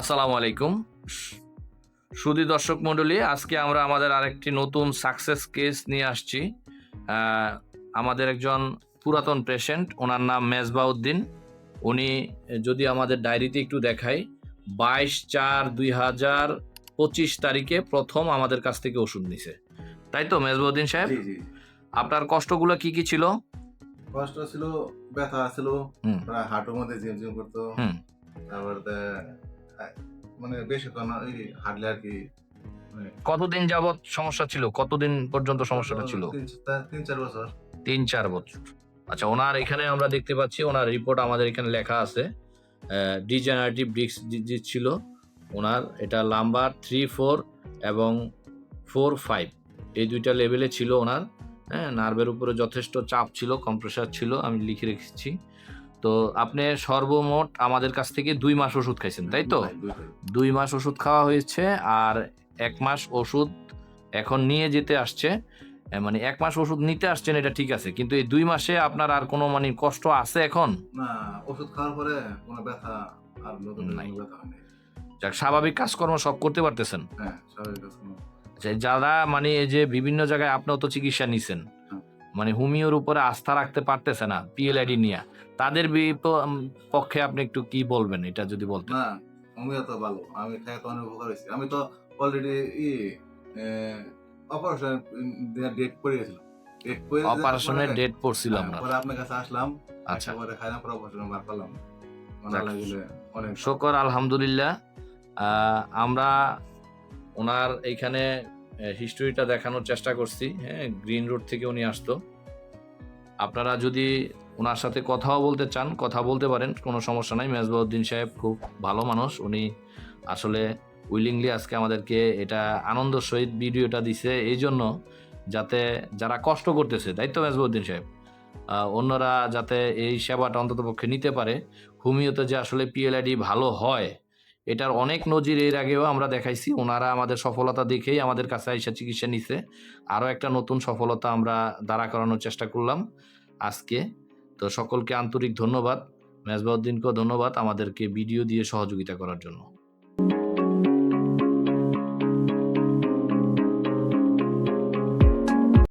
আসসালামু আলাইকুম। সুদী দর্শক মণ্ডলী আজকে আমরা আমাদের আরেকটি নতুন সাকসেস কেস নিয়ে আসছি। আমাদের একজন পুরাতন পেশেন্ট ওনার নাম মেজবাউদ্দিন। উনি যদি আমাদের ডায়েরিতে একটু দেখাই বাইশ চার দুই হাজার পঁচিশ তারিখে প্রথম আমাদের কাছ থেকে ওষুধ নিছে। তাই তো মেজবাউদ্দিন সাহেব? আপনার কষ্টগুলো কি কি ছিল? কষ্ট ছিল ব্যথা ছিল হাঁটুর মধ্যে জিম জিম করতো তে- মানে ওই হাঁটলে আর কি মানে কতদিন যাবত সমস্যা ছিল? কতদিন পর্যন্ত সমস্যাটা ছিল? তিন চার- বছর। তিন চার বছর। আচ্ছা ওনার এখানে আমরা দেখতে পাচ্ছি ওনার রিপোর্ট আমাদের এখানে লেখা আছে। ডিজেনারেটিভ ডিস্ক ডিজিজ ছিল ওনার এটা নাম্বার থ্রি ফোর এবং ফোর ফাইভ এই দুইটা লেভেলে ছিল ওনার। হ্যাঁ নার্ভের উপরে যথেষ্ট চাপ ছিল কম্প্রেসার ছিল আমি লিখে রেখেছি। তো আপনি সর্বমোট আমাদের কাছ থেকে দুই মাস ওষুধ খাইছেন তাই তো? দুই- মাস ওষুধ খাওয়া হয়েছে আর এক মাস ওষুধ এখন নিয়ে যেতে আসছে। মানে এক মাস ওষুধ নিতে আসছেন এটা ঠিক আছে। কিন্তু এই দুই মাসে আপনার আর কোনো মানে কষ্ট আছে এখন? না ওষুধ খাওয়ার পরে কোনো ব্যথা আর নতুন নাই। ব্যথা হয়নি। যাক স্বাভাবিক কাজকর্ম সব করতে পারতেছেন। হ্যাঁ স্বাভাবিক আচ্ছা, যারা মানে এই যে বিভিন্ন জায়গায় আপনিও তো চিকিৎসা নিছেন মানে হোমিওর উপরে আস্থা রাখতে পারতেছে না পিএলআইডি নিয়ে। তাদের পক্ষে আপনি একটু কি বলবেন? এটা যদি বলতেন। না আমিও তো ভালো। আমি খাই তো অনেক উপকার হয়েছি। আমি তো অলরেডি ই অপারেশন ডেট করে গেছিলাম। অপারেশনের ডেট পড়ছিল আপনার পরে আপনার কাছে আসলাম। আচ্ছা। পরে খাইলাম পরে অপারেশন বার করলাম। অনেক শকর আলহামদুলিল্লাহ। আহ, আমরা ওনার এইখানে হিস্টোরিটা দেখানোর চেষ্টা করছি। হ্যাঁ গ্রিন রোড থেকে উনি আসতো। আপনারা যদি ওনার সাথে কথাও বলতে চান, কথা বলতে পারেন, কোনো সমস্যা নাই। মেজবাউদ্দিন সাহেব খুব ভালো মানুষ। উনি আসলে উইলিংলি আজকে আমাদেরকে এটা আনন্দ সহিত ভিডিওটা দিছে। এই জন্য যাতে যারা কষ্ট করতেছে, তাই তো মেজবাউদ্দিন সাহেব? অন্যরা যাতে এই সেবাটা অন্তত পক্ষে নিতে পারে। হোমিওতে যে আসলে পিএলআইডি ভালো হয়, এটার অনেক নজির এর আগেও আমরা দেখাইছি। ওনারা আমাদের সফলতা দেখেই আমাদের কাছে আইসা চিকিৎসা নিছে। আরও একটা নতুন সফলতা আমরা দাঁড়া করানোর চেষ্টা করলাম আজকে। তো সকলকে আন্তরিক ধন্যবাদ। মেজবাউদ্দিনকেও ধন্যবাদ আমাদেরকে ভিডিও দিয়ে সহযোগিতা করার জন্য।